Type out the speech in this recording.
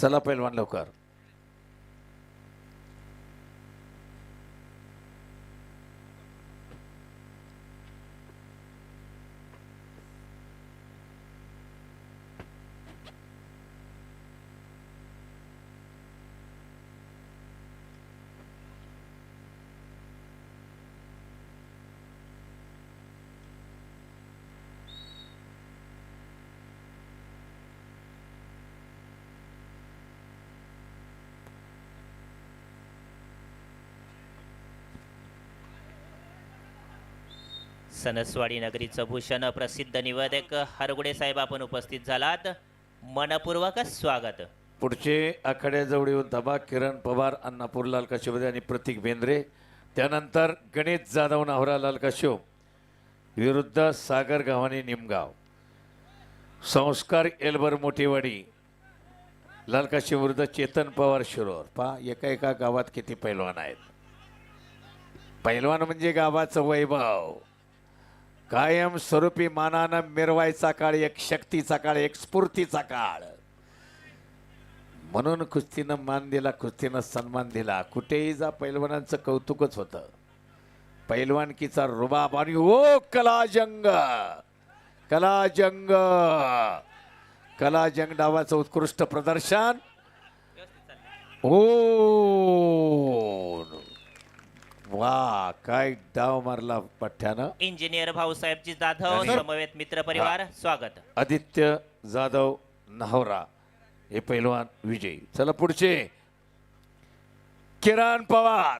चला पैलवान लवकर. सनसवाडी नगरीचं भूषण प्रसिद्ध निवेदक हरगुडे साहेब आपण उपस्थित झालात. मनपूर्वक स्वागत. पुढचे आखाड्याजवळ येऊन थांबा. किरण पवार अण्णा पुरलाल काशिवदे आणि प्रतीक बेंद्रे. त्यानंतर गणेश जाधव नावरालाल काशिव विरुद्ध सागर गावाने निमगाव. संस्कार एल्बर मोठेवाडी लाल विरुद्ध चेतन पवार शिरोर पहा एका एका गावात किती पैलवान आहेत. पैलवान म्हणजे गावाचं वैभव. कायम स्वरूपी मानानं मिरवायचा काळ एक शक्तीचा काळ एक स्फूर्तीचा काळ. म्हणून कुस्तीनं मान दिला कुस्तीनं सन्मान दिला. कुठेही जा पैलवानांचं कौतुकच होतं. पैलवानकीचा रुबाब आणि ओ कलाजंग! कलाजंग! कलाजंग डावाचं उत्कृष्ट प्रदर्शन. ओ वा काय डाव मारला पठ्ठ्यानं. इंजिनियर भाऊसाहेबजी जाधव आणि- समवेत मित्र परिवार स्वागत. आदित्य जाधव नाहोरा हे पैलवान विजयी. चला पुढचे. किरण पवार.